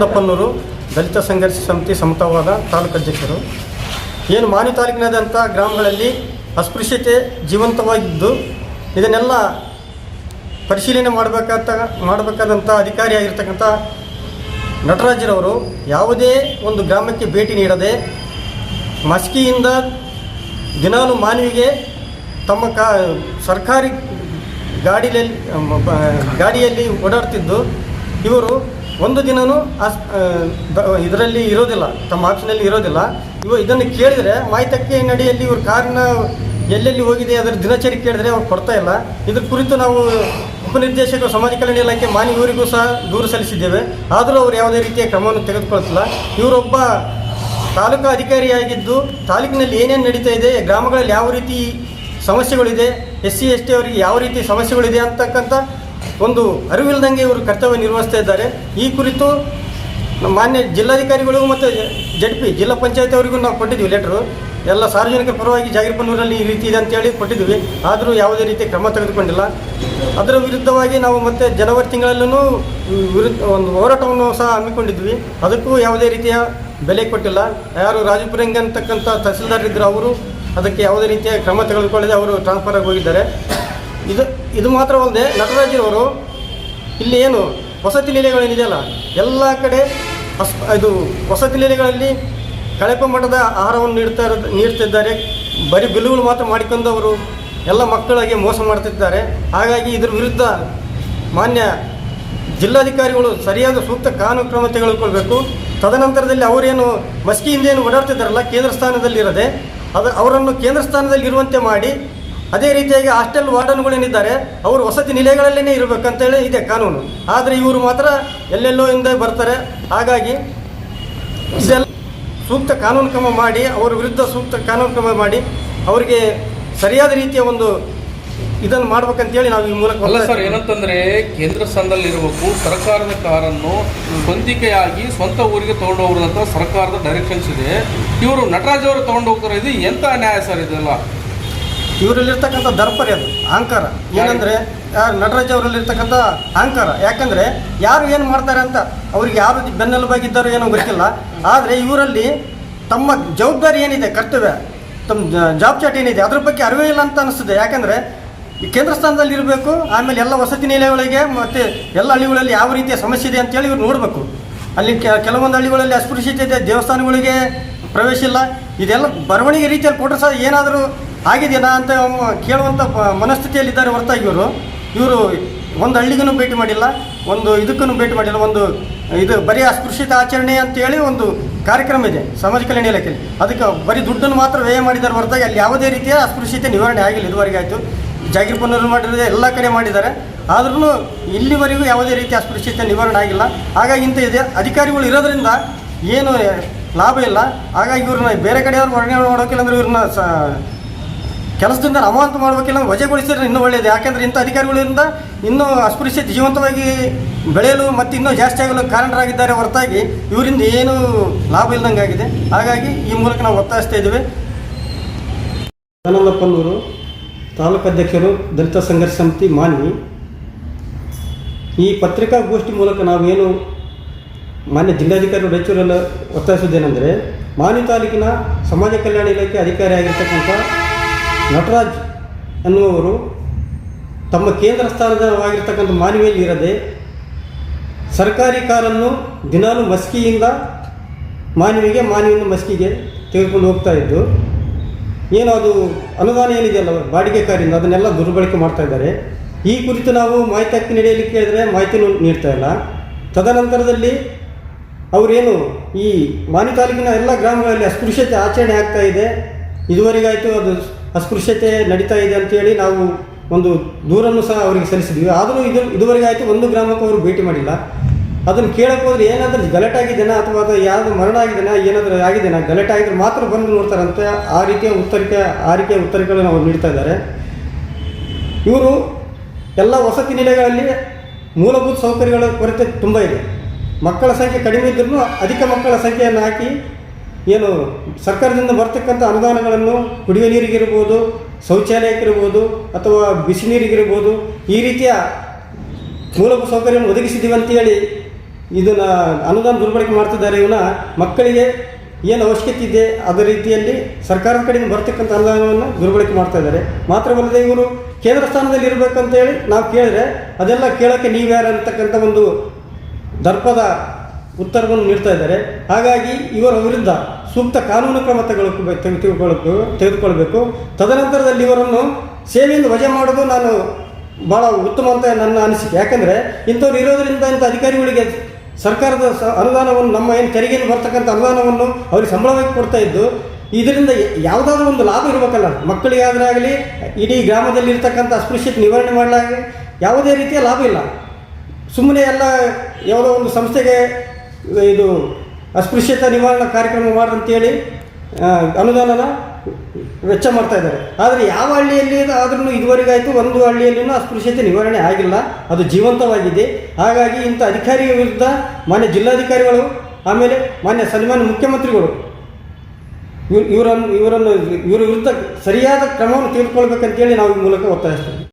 ದಪ್ಪನ್ನೂರು ದಲಿತ ಸಂಘರ್ಷ ಸಮಿತಿ ಸಮತಾವಾದ ತಾಲೂಕು ಅಧ್ಯಕ್ಷರು. ಏನು ಮಾನಿ ತಾಲೂಕಿನಾದಂಥ ಗ್ರಾಮಗಳಲ್ಲಿ ಅಸ್ಪೃಶ್ಯತೆ ಜೀವಂತವಾಗಿದ್ದು, ಇದನ್ನೆಲ್ಲ ಪರಿಶೀಲನೆ ಮಾಡಬೇಕಾದ ಮಾಡಬೇಕಾದಂಥ ಅಧಿಕಾರಿಯಾಗಿರ್ತಕ್ಕಂಥ ನಟರಾಜರವರು ಯಾವುದೇ ಒಂದು ಗ್ರಾಮಕ್ಕೆ ಭೇಟಿ ನೀಡದೆ ಮಸ್ಕಿಯಿಂದ ದಿನಾಲು ಮಾನವಿಗೆ ತಮ್ಮ ಕಾ, ಸರ್ಕಾರಿ ಗಾಡಿಯಲ್ಲಿ ಗಾಡಿಯಲ್ಲಿ ಓಡಾಡ್ತಿದ್ದು. ಇವರು ಒಂದು ದಿನವೂ ಇದರಲ್ಲಿ ಇರೋದಿಲ್ಲ, ತಮ್ಮ ಆಪ್ಷನಲ್ಲಿ ಇರೋದಿಲ್ಲ. ಇವ ಇದನ್ನು ಕೇಳಿದರೆ ಮಾಹಿತಕ್ಕೆ ನಡಿಯಲ್ಲಿ ಇವ್ರ ಕಾರಿನ ಎಲ್ಲೆಲ್ಲಿ ಹೋಗಿದೆ, ಅದರ ದಿನಚರಿ ಕೇಳಿದ್ರೆ ಅವ್ರು ಕೊಡ್ತಾ ಇಲ್ಲ. ಇದ್ರ ಕುರಿತು ನಾವು ಉಪನಿರ್ದೇಶಕರು ಸಮಾಜ ಕಲ್ಯಾಣ ಇಲಾಖೆ ಮಾನ್ಯ ಇವರಿಗೂ ಸಹ ದೂರು ಸಲ್ಲಿಸಿದ್ದೇವೆ. ಆದರೂ ಅವರು ಯಾವುದೇ ರೀತಿಯ ಕ್ರಮವನ್ನು ತೆಗೆದುಕೊಳ್ತಿಲ್ಲ. ಇವರೊಬ್ಬ ತಾಲೂಕು ಅಧಿಕಾರಿಯಾಗಿದ್ದು, ತಾಲೂಕಿನಲ್ಲಿ ಏನೇನು ನಡೀತಾ ಇದೆ, ಗ್ರಾಮಗಳಲ್ಲಿ ಯಾವ ರೀತಿ ಸಮಸ್ಯೆಗಳಿದೆ, ಎಸ್ ಸಿ, ಎಸ್ ಟಿ ಅವರಿಗೆ ಯಾವ ರೀತಿ ಸಮಸ್ಯೆಗಳಿದೆ ಅಂತಕ್ಕಂಥ ಒಂದು ಅರಿವಿಲ್ಲದಂಗೆ ಇವರು ಕರ್ತವ್ಯ ನಿರ್ವಹಿಸ್ತಾ ಇದ್ದಾರೆ. ಈ ಕುರಿತು ನಮ್ಮ ಮಾನ್ಯ ಜಿಲ್ಲಾಧಿಕಾರಿಗಳಿಗೂ ಮತ್ತು ಜಡ್ ಪಿ, ಜಿಲ್ಲಾ ಪಂಚಾಯತ್ ಅವರಿಗೂ ನಾವು ಕೊಟ್ಟಿದ್ವಿ ಲೆಟ್ರು. ಎಲ್ಲ ಸಾರ್ವಜನಿಕರ ಪರವಾಗಿ ಜಾಗೀರ್ಪನ್ನೂರಲ್ಲಿ ಈ ರೀತಿ ಇದೆ ಅಂತೇಳಿ ಕೊಟ್ಟಿದ್ವಿ. ಆದರೂ ಯಾವುದೇ ರೀತಿ ಕ್ರಮ ತೆಗೆದುಕೊಂಡಿಲ್ಲ. ಅದರ ವಿರುದ್ಧವಾಗಿ ನಾವು ಮತ್ತೆ ಜನವರಿ ತಿಂಗಳಲ್ಲೂ ವಿರುದ್ಧ ಒಂದು ಹೋರಾಟವನ್ನು ಸಹ ಹಮ್ಮಿಕೊಂಡಿದ್ವಿ. ಅದಕ್ಕೂ ಯಾವುದೇ ರೀತಿಯ ಬೆಲೆ ಕೊಟ್ಟಿಲ್ಲ. ಯಾರು ರಾಜಪುರಂಗ ಅಂತಕ್ಕಂಥ ತಹಸೀಲ್ದಾರ್ ಇದ್ದರು ಅವರು ಅದಕ್ಕೆ ಯಾವುದೇ ರೀತಿಯ ಕ್ರಮ ತೆಗೆದುಕೊಳ್ಳದೆ ಅವರು ಟ್ರಾನ್ಸ್ಫರ್ ಆಗಿ ಹೋಗಿದ್ದಾರೆ. ಇದು ಇದು ಮಾತ್ರವಲ್ಲದೆ ನಟರಾಜರವರು ಇಲ್ಲಿ ಏನು ವಸತಿ ನಿಲಯಗಳೇನಿದೆಯಲ್ಲ, ಎಲ್ಲ ಕಡೆ ಅಸ್, ಇದು ವಸತಿ ನಿಲಯಗಳಲ್ಲಿ ಕಳಪೆ ಮಟ್ಟದ ಆಹಾರವನ್ನು ನೀಡ್ತಾ ಇರೋ ನೀಡ್ತಿದ್ದಾರೆ. ಬರೀ ಬಿಲ್ಲುಗಳು ಮಾತ್ರ ಮಾಡಿಕೊಂಡು ಅವರು ಎಲ್ಲ ಮಕ್ಕಳಾಗಿ ಮೋಸ ಮಾಡ್ತಿದ್ದಾರೆ. ಹಾಗಾಗಿ ಇದ್ರ ವಿರುದ್ಧ ಮಾನ್ಯ ಜಿಲ್ಲಾಧಿಕಾರಿಗಳು ಸರಿಯಾದ ಸೂಕ್ತ ಕಾನೂನು ಕ್ರಮ ತೆಗೆದುಕೊಳ್ಬೇಕು. ತದನಂತರದಲ್ಲಿ ಅವರೇನು ಮಸ್ಕಿಯಿಂದ ಏನು ಓಡಾಡ್ತಿದ್ದಾರಲ್ಲ, ಕೇಂದ್ರ ಸ್ಥಾನದಲ್ಲಿರದೆ, ಅದು, ಅವರನ್ನು ಕೇಂದ್ರ ಸ್ಥಾನದಲ್ಲಿ ಇರುವಂತೆ ಮಾಡಿ ಅದೇ ರೀತಿಯಾಗಿ ಹಾಸ್ಟೆಲ್ ವಾರ್ಡನ್ಗಳೇನಿದ್ದಾರೆ ಅವರು ವಸತಿ ನಿಲಯಗಳಲ್ಲೇ ಇರಬೇಕಂತೇಳಿ ಇದೆ ಕಾನೂನು. ಆದರೆ ಇವರು ಮಾತ್ರ ಎಲ್ಲೆಲ್ಲೋ ಹಿಂದೆ ಬರ್ತಾರೆ. ಹಾಗಾಗಿ ಇದೆಲ್ಲ ಸೂಕ್ತ ಕಾನೂನು ಕ್ರಮ ಮಾಡಿ ಅವರ ವಿರುದ್ಧ ಸೂಕ್ತ ಕಾನೂನು ಕ್ರಮ ಮಾಡಿ ಅವರಿಗೆ ಸರಿಯಾದ ರೀತಿಯ ಒಂದು ಇದನ್ನು ಮಾಡ್ಬೇಕಂತೇಳಿ ನಾವು ಈ ಮೂಲಕ ಅಲ್ಲ ಸರ್ ಏನಂತಂದ್ರೆ ಕೇಂದ್ರ ಸ್ಥಾನದಲ್ಲಿ ಇರಬೇಕು ಸರ್ಕಾರದ ಕಾರನ್ನು ಸ್ವಂತಿಕೆಯಾಗಿ ಸ್ವಂತ ಊರಿಗೆ ತಗೊಂಡು ಸರ್ಕಾರದ ಡೈರೆಕ್ಷನ್ಸ್ ಇದೆ. ಇವರು ನಟರಾಜ್ ಅವರು ತಗೊಂಡು ಹೋಗ್ತಾರೆ ಇದು ಎಂತ ನ್ಯಾಯ ಸರ್ ಇದೆಲ್ಲ? ಇವರಲ್ಲಿರ್ತಕ್ಕಂಥ ದರ್ಪರಿ ಅದು, ಅಹಂಕಾರ. ಏನಂದರೆ ನಟರಾಜ್ ಅವರಲ್ಲಿರ್ತಕ್ಕಂಥ ಅಹಂಕಾರ. ಯಾಕಂದರೆ, ಯಾರು ಏನು ಮಾಡ್ತಾರೆ ಅಂತ ಅವ್ರಿಗೆ ಯಾರು ಬೆನ್ನೆಲುಬಾಗಿದ್ದಾರೋ ಏನೋ ಗೊತ್ತಿಲ್ಲ. ಆದರೆ ಇವರಲ್ಲಿ ತಮ್ಮ ಜವಾಬ್ದಾರಿ ಏನಿದೆ, ಕರ್ತವ್ಯ, ತಮ್ಮ ಜಾಬ್ ಚಾಟ್ ಏನಿದೆ, ಅದ್ರ ಬಗ್ಗೆ ಅರಿವೇ ಇಲ್ಲ ಅಂತ ಅನಿಸ್ತದೆ. ಯಾಕಂದರೆ ಕೇಂದ್ರ ಸ್ಥಾನದಲ್ಲಿ ಇರಬೇಕು, ಆಮೇಲೆ ಎಲ್ಲ ವಸತಿ ನಿಲಯಗಳಿಗೆ ಮತ್ತು ಎಲ್ಲ ಹಳ್ಳಿಗಳಲ್ಲಿ ಯಾವ ರೀತಿಯ ಸಮಸ್ಯೆ ಇದೆ ಅಂತೇಳಿ ಇವ್ರು ನೋಡಬೇಕು. ಅಲ್ಲಿ ಕೆಲವೊಂದು ಹಳ್ಳಿಗಳಲ್ಲಿ ಅಸ್ಪೃಶ್ಯತೆ ಇದೆ, ದೇವಸ್ಥಾನಗಳಿಗೆ ಪ್ರವೇಶ ಇಲ್ಲ. ಇದೆಲ್ಲ ಬರವಣಿಗೆ ರೀತಿಯಲ್ಲಿ ಕೊಟ್ಟರೆ ಸಹ ಏನಾದರೂ ಆಗಿದೆಯಾ ಅಂತ ಕೇಳುವಂಥ ಮನಸ್ಥಿತಿಯಲ್ಲಿದ್ದಾರೆ ಹೊರತಾಗಿ ಇವರು. ಇವರು ಒಂದು ಹಳ್ಳಿಗೂ ಭೇಟಿ ಮಾಡಿಲ್ಲ, ಒಂದು ಇದಕ್ಕೂ ಭೇಟಿ ಮಾಡಿಲ್ಲ, ಒಂದು ಇದು ಬರೀ ಅಸ್ಪೃಶ್ಯತೆ ಆಚರಣೆ ಅಂತೇಳಿ ಒಂದು ಕಾರ್ಯಕ್ರಮ ಇದೆ ಸಮಾಜ ಕಲ್ಯಾಣ ಇಲಾಖೆಯಲ್ಲಿ. ಅದಕ್ಕೆ ಬರೀ ದುಡ್ಡನ್ನು ಮಾತ್ರ ವ್ಯಯ ಮಾಡಿದ್ದಾರೆ ಹೊರತಾಗಿ ಅಲ್ಲಿ ಯಾವುದೇ ರೀತಿಯ ಅಸ್ಪೃಶ್ಯತೆ ನಿವಾರಣೆ ಆಗಿಲ್ಲ ಇದುವರೆಗೆ ಆಯಿತು. ಜಾಗೀರ್ ಪುನರ್ ಮಾಡಿರೋದೇ ಎಲ್ಲ ಕಡೆ ಮಾಡಿದ್ದಾರೆ. ಆದ್ರೂ ಇಲ್ಲಿವರೆಗೂ ಯಾವುದೇ ರೀತಿಯ ಅಸ್ಪೃಶ್ಯತೆ ನಿವಾರಣೆ ಆಗಿಲ್ಲ. ಹಾಗಾಗಿ ಇಂಥ ಇದೆ. ಅಧಿಕಾರಿಗಳು ಇರೋದ್ರಿಂದ ಏನು ಲಾಭ ಇಲ್ಲ. ಹಾಗಾಗಿ ಇವ್ರನ್ನ ಬೇರೆ ಕಡೆಯವ್ರು ವರ್ಣನೆ ಮಾಡೋಕಿಲ್ಲ ಅಂದ್ರೆ ಇವ್ರನ್ನ ಸ ಕೆಲಸದಿಂದ ಅಮಾನತು ಮಾಡಬೇಕಿಲ್ಲ ವಜೆಗೊಳಿಸಿದ್ರೆ ಇನ್ನೂ ಒಳ್ಳೆಯದು ಯಾಕೆಂದರೆ ಇಂಥ ಅಧಿಕಾರಿಗಳಿಂದ ಇನ್ನೂ ಅಸ್ಪೃಶ್ಯತೆ ಜೀವಂತವಾಗಿ ಬೆಳೆಯಲು ಮತ್ತು ಇನ್ನೂ ಜಾಸ್ತಿ ಆಗಲು ಕಾರಣರಾಗಿದ್ದಾರೆ ಹೊರತಾಗಿ ಇವರಿಂದ ಏನೂ ಲಾಭ ಇಲ್ಲದಂಗಾಗಿದೆ ಹಾಗಾಗಿ ಈ ಮೂಲಕ ನಾವು ಒತ್ತಾಯಿಸ್ತಾ ಇದ್ದೇವೆ. ಸದಾನಂದಪ್ಪನವರು ತಾಲೂಕು ಅಧ್ಯಕ್ಷರು ದಲಿತ ಸಂಘರ್ಷ ಸಮಿತಿ ಮಾನ್ಯ ಈ ಪತ್ರಿಕಾಗೋಷ್ಠಿ ಮೂಲಕ ನಾವೇನು ಮಾನ್ಯ ಜಿಲ್ಲಾಧಿಕಾರಿ ರಾಯಚೂರಲ್ಲಿ ಒತ್ತಾಯಿಸುವುದೇನೆಂದರೆ ಮಾನ್ಯ ತಾಲೂಕಿನ ಸಮಾಜ ಕಲ್ಯಾಣ ಇಲಾಖೆ ಅಧಿಕಾರಿ ಆಗಿರ್ತಕ್ಕಂಥ ನಟರಾಜ್ ಅನ್ನುವರು ತಮ್ಮ ಕೇಂದ್ರ ಸ್ಥಾನದವಾಗಿರ್ತಕ್ಕಂಥ ಮಾನವಿಯಲ್ಲಿ ಇರದೆ ಸರ್ಕಾರಿ ಕಾರನ್ನು ದಿನಾಲು ಮಸ್ಕಿಯಿಂದ ಮಾನವಿಗೆ ಮಾನವಿಯಿಂದ ಮಸ್ಕಿಗೆ ತೆಗೆದುಕೊಂಡು ಹೋಗ್ತಾ ಇದ್ದು, ಏನು ಅದು ಅನುದಾನ ಏನಿದೆಯಲ್ಲ ಬಾಡಿಗೆ ಕಾರಿಂದ ಅದನ್ನೆಲ್ಲ ದುರ್ಬಳಕೆ ಮಾಡ್ತಾ ಇದ್ದಾರೆ. ಈ ಕುರಿತು ನಾವು ಮಾಹಿತಿ ಹಕ್ಕು ನೀಡಲಿಕ್ಕೆ ಕೇಳಿದರೆ ಮಾಹಿತಿನೂ ನೀಡ್ತಾ ಇಲ್ಲ. ತದನಂತರದಲ್ಲಿ ಅವರೇನು ಈ ಮಾನಿ ತಾಲೂಕಿನ ಎಲ್ಲ ಗ್ರಾಮಗಳಲ್ಲಿ ಅಸ್ಪೃಶ್ಯತೆ ಆಚರಣೆ ಆಗ್ತಾ ಇದೆ. ಇದುವರೆಗಾಯಿತು ಅದು ಅಸ್ಪೃಶ್ಯತೆ ನಡೀತಾ ಇದೆ ಅಂತೇಳಿ ನಾವು ಒಂದು ದೂರನ್ನು ಸಹ ಅವರಿಗೆ ಸಲ್ಲಿಸಿದ್ವಿ. ಆದರೂ ಇದು ಇದುವರೆಗೆ ಆಯಿತು, ಒಂದು ಗ್ರಾಮಕ್ಕೂ ಅವರು ಭೇಟಿ ಮಾಡಿಲ್ಲ. ಅದನ್ನು ಕೇಳಕ್ಕೆ ಹೋದ್ರೆ ಏನಾದರೂ ಗಲಾಟೆ ಅಥವಾ ಅದು ಯಾವುದು ಮರಣ ಆಗಿದೆನಾ ಏನಾದರೂ ಆಗಿದೆನಾ ಗಲಾಟೆ ಆಗಿದ್ರೆ ಮಾತ್ರ ಬಂದು ನೋಡ್ತಾರಂತೆ ಆ ರೀತಿಯ ಉತ್ತರಕ್ಕೆ ಆ ರೀತಿಯ ಉತ್ತರಗಳನ್ನು ಅವರು ನೀಡ್ತಾ ಇದ್ದಾರೆ. ಇವರು ಎಲ್ಲ ವಸತಿ ನಿಲಯಗಳಲ್ಲಿ ಮೂಲಭೂತ ಸೌಕರ್ಯಗಳ ಕೊರತೆ ತುಂಬ ಇದೆ. ಮಕ್ಕಳ ಸಂಖ್ಯೆ ಕಡಿಮೆ ಇದ್ರೂ ಅಧಿಕ ಮಕ್ಕಳ ಸಂಖ್ಯೆಯನ್ನು ಹಾಕಿ ಏನು ಸರ್ಕಾರದಿಂದ ಬರ್ತಕ್ಕಂಥ ಅನುದಾನಗಳನ್ನು ಕುಡಿಯುವ ನೀರಿಗಿರ್ಬೋದು, ಶೌಚಾಲಯಕ್ಕಿರ್ಬೋದು, ಅಥವಾ ಬಿಸಿ ನೀರಿಗಿರ್ಬೋದು, ಈ ರೀತಿಯ ಮೂಲಭೂತ ಸೌಕರ್ಯವನ್ನು ಒದಗಿಸಿದ್ದೀವಿ ಅಂತೇಳಿ ಇದನ್ನು ಅನುದಾನ ದುರ್ಬಳಕೆ ಮಾಡ್ತಿದ್ದಾರೆ ಇವನ್ನ ಮಕ್ಕಳಿಗೆ ಏನು ಅವಶ್ಯಕತೆ ಇದೆ, ಅದೇ ರೀತಿಯಲ್ಲಿ ಸರ್ಕಾರದ ಕಡೆಯಿಂದ ಬರ್ತಕ್ಕಂಥ ಅನುದಾನವನ್ನು ದುರ್ಬಳಕೆ ಮಾಡ್ತಾ ಇದ್ದಾರೆ. ಮಾತ್ರವಲ್ಲದೆ ಇವರು ಕೇಂದ್ರ ಸ್ಥಾನದಲ್ಲಿ ಇರಬೇಕಂತೇಳಿ ನಾವು ಕೇಳಿದ್ರೆ ಅದೆಲ್ಲ ಕೇಳೋಕ್ಕೆ ನೀವ್ಯಾರು ಅಂತಕ್ಕಂಥ ಒಂದು ದರ್ಪದ ಉತ್ತರವನ್ನು ನೀಡ್ತಾ ಇದ್ದಾರೆ. ಹಾಗಾಗಿ ಇವರ ವಿರುದ್ಧ ಸೂಕ್ತ ಕಾನೂನು ಕ್ರಮ ತೆಗೆದುಕೊಳ್ಳಬೇಕು ತೆಗೆದುಕೊಳ್ಬೇಕು ತದನಂತರದಲ್ಲಿ ಇವರನ್ನು ಸೇವೆಯಿಂದ ವಜಾ ಮಾಡೋದು ನಾನು ಭಾಳ ಉತ್ತಮ ಅಂತ ನನ್ನ ಅನಿಸಿಕೆ. ಯಾಕಂದರೆ ಇಂಥವ್ರು ಇರೋದರಿಂದ ಇಂಥ ಅಧಿಕಾರಿಗಳಿಗೆ ಸರ್ಕಾರದ ಅನುದಾನವನ್ನು, ನಮ್ಮ ಏನು ತೆರಿಗೆಯಲ್ಲಿ ಬರ್ತಕ್ಕಂಥ ಅನುದಾನವನ್ನು ಅವ್ರಿಗೆ ಸಂಬಳವಾಗಿ ಕೊಡ್ತಾ ಇದ್ದು, ಇದರಿಂದ ಯಾವುದಾದ್ರೂ ಒಂದು ಲಾಭ ಇರಬೇಕಲ್ಲ. ಮಕ್ಕಳಿಗಾದರೆ ಆಗಲಿ, ಇಡೀ ಗ್ರಾಮದಲ್ಲಿ ಇರ್ತಕ್ಕಂಥ ಅಸ್ಪೃಶ್ಯತೆ ನಿವಾರಣೆ ಮಾಡಲಾಗಲಿ ಯಾವುದೇ ರೀತಿಯ ಲಾಭ ಇಲ್ಲ. ಸುಮ್ಮನೆ ಎಲ್ಲ, ಯಾವುದೋ ಒಂದು ಸಂಸ್ಥೆಗೆ ಇದು ಅಸ್ಪೃಶ್ಯತೆ ನಿವಾರಣಾ ಕಾರ್ಯಕ್ರಮ ಮಾಡ್ರಂತೇಳಿ ಅಂತೇಳಿ ಅನುದಾನನ ವೆಚ್ಚ ಮಾಡ್ತಾ ಇದ್ದಾರೆ. ಆದರೆ ಯಾವ ಹಳ್ಳಿಯಲ್ಲಿ ಆದ್ರೂ ಇದುವರೆಗಾಯಿತು ಒಂದು ಹಳ್ಳಿಯಲ್ಲಿನೂ ಅಸ್ಪೃಶ್ಯತೆ ನಿವಾರಣೆ ಆಗಿಲ್ಲ. ಅದು ಜೀವಂತವಾಗಿದೆ. ಹಾಗಾಗಿ ಇಂಥ ಅಧಿಕಾರಿಯ ವಿರುದ್ಧ ಮಾನ್ಯ ಜಿಲ್ಲಾಧಿಕಾರಿಗಳು, ಆಮೇಲೆ ಮಾನ್ಯ ಸನ್ಮಾನ್ಯ ಮುಖ್ಯಮಂತ್ರಿಗಳು ಇವ್- ಇವರನ್ನು ಇವರನ್ನು ಇವರ ವಿರುದ್ಧ ಸರಿಯಾದ ಕ್ರಮವನ್ನು ತೆಗೆದುಕೊಳ್ಬೇಕಂತೇಳಿ ನಾವು ಈ ಮೂಲಕ ಒತ್ತಾಯಿಸ್ತೇವೆ.